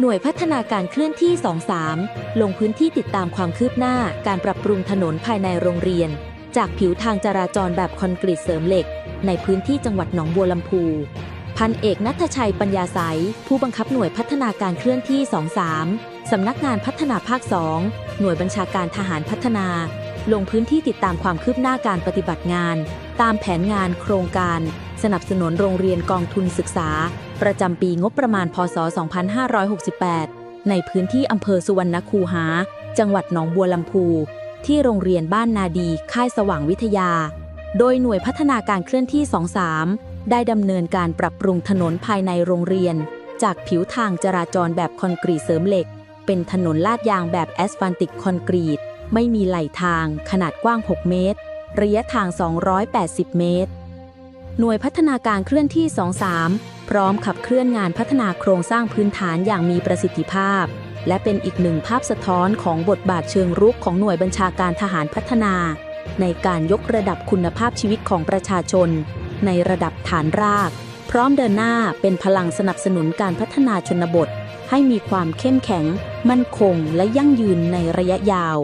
หน่วยพัฒนาการเคลื่อนที่ 23 ลงพื้นที่ติดตามความคืบหน้าการปรับปรุงถนนภายในโรงเรียน จากผิวทางจราจรแบบคอนกรีตเสริมเหล็ก ในพื้นที่จังหวัดหนองบัวลำพู พันเอกนัทชัยปัญญาสายผู้บังคับหน่วยพัฒนาการเคลื่อนที่ 23 สำนักงานพัฒนาภาค 2 หน่วยบัญชาการทหารพัฒนา ลงพื้นที่ติดตามความคืบหน้าการปฏิบัติงาน ตามแผนงานโครงการ สนับสนุนโรงเรียนกองทุนศึกษา ประจำปีงบประมาณ พศ 2568 ในพื้นที่อำเภอสุวรรณคูหา จังหวัดหนองบัวลำพู ที่โรงเรียนบ้านนาดีค่ายสว่างวิทยา โดยหน่วยพัฒนาการเคลื่อนที่ 23 ได้ดำเนินการปรับปรุงถนนภายในโรงเรียน จากผิวทางจราจรแบบคอนกรีตเสริมเหล็ก เป็นถนนลาดยางแบบแอสฟัลติกคอนกรีต ไม่มีไหลทางขนาดกว้าง 6 เมตร ระยะทาง 280 เมตร หน่วยพัฒนาการเคลื่อนที่ 23 พร้อมขับเคลื่อนงานพัฒนาโครงสร้างพื้นฐานอย่างมีประสิทธิภาพ และเป็นอีกหนึ่งภาพสะท้อนของบทบาทเชิงรุกของหน่วยบัญชาการทหารพัฒนา ในการยกระดับคุณภาพชีวิตของประชาชน ในระดับฐานราก พร้อมเดินหน้าเป็นพลังสนับสนุนการพัฒนาชนบท ให้มีความเข้มแข็ง มั่นคง และยั่งยืนในระยะยาว